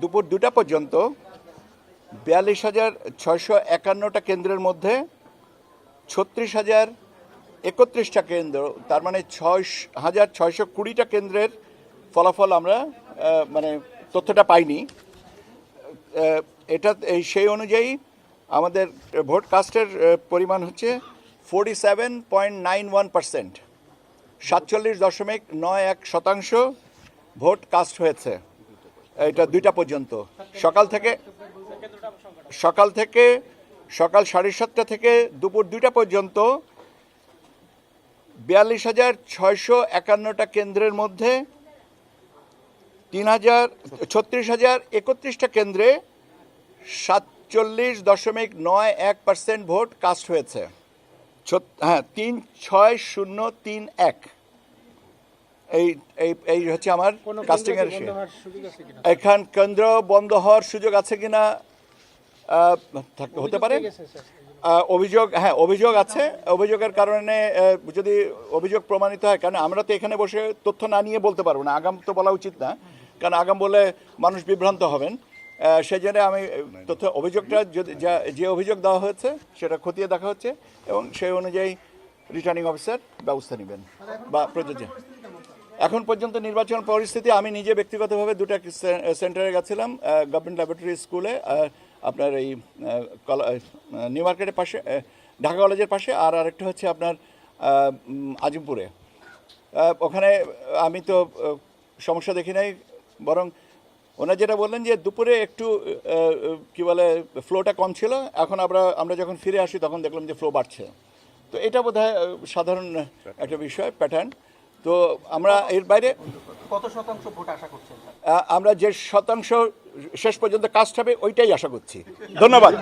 দুপুর দুটা পর্যন্ত বিয়াল্লিশ হাজার ছয়শো একান্নটা কেন্দ্রের মধ্যে ছত্রিশ হাজার একত্রিশটা কেন্দ্র, তার মানে ছয় হাজার ছয়শো কুড়িটা কেন্দ্রের ফলাফল আমরা মানে তথ্যটা পাইনি। এটা, এই সেই অনুযায়ী আমাদের ভোট কাস্টের পরিমাণ হচ্ছে forty seven point nine one percent সাতচল্লিশ দশমিক নয় এক শতাংশ ভোট কাস্ট হয়েছে। এটা দুইটা পর্যন্ত। সকাল থেকে সকাল থেকে, সকাল সাড়ে সাতটা থেকে দুপুর দুইটা পর্যন্ত বিয়াল্লিশ হাজার ছয়শো একান্নটা কেন্দ্রের মধ্যে, তিন হাজার, ছত্রিশ হাজার একত্রিশটা কেন্দ্রে সাতচল্লিশ দশমিক নয় এক পার্সেন্ট ভোট কাস্ট হয়েছে। হ্যাঁ তিন, ছয়, শূন্য, তিন, এক। এই এই এই হচ্ছে আমার কাস্টিংয়ের এখান কেন্দ্র বন্ধ হওয়ার সুযোগ আছে কিনা? আহ, থাক- হতে পারে। অভিযোগ হ্যাঁ অভিযোগ আছে। অভিযোগের কারণে যদি অভিযোগ প্রমাণিত হয় কারণ আমরা তো এখানে বসে তথ্য না নিয়ে বলতে পারব না। আগাম তো বলা উচিত না। কারণ আগাম বলে মানুষ বিভ্রান্ত হবেন। আহ, সেই জন্য আমি তথ্য অভিযোগটা যদি যা- যে অভিযোগ দেওয়া হয়েছে সেটা খতিয়ে দেখা হচ্ছে এবং সেই অনুযায়ী রিটার্নিং অফিসার ব্যবস্থা নেবেন বা প্রযোজ্য। এখন পর্যন্ত নির্বাচন পরিস্থিতি আমি নিজে ব্যক্তিগতভাবে দুটা সেন্টারে গেছিলাম গভর্নমেন্ট ল্যাবরেটরি স্কুলে আপনার এই নিউ মার্কেটের পাশে ঢাকা কলেজের পাশে আর আরেকটা হচ্ছে আপনার আজিমপুরে ওখানে আমি তো সমস্যা দেখি নাই বরং ওনারা যেটা বললেন যে দুপুরে একটু কি বলে ফ্লোটা কম ছিল এখন আমরা আমরা যখন ফিরে আসি তখন দেখলাম যে ফ্লো বাড়ছে। তো এটা বোধ হয় সাধারণ একটা বিষয় প্যাটার্ন তো আমরা এর বাইরে কত শতাংশ ভোট আশা করছেন? আমরা যে শতাংশ শেষ পর্যন্ত কাজ হবে ওইটাই আশা করছি। ধন্যবাদ।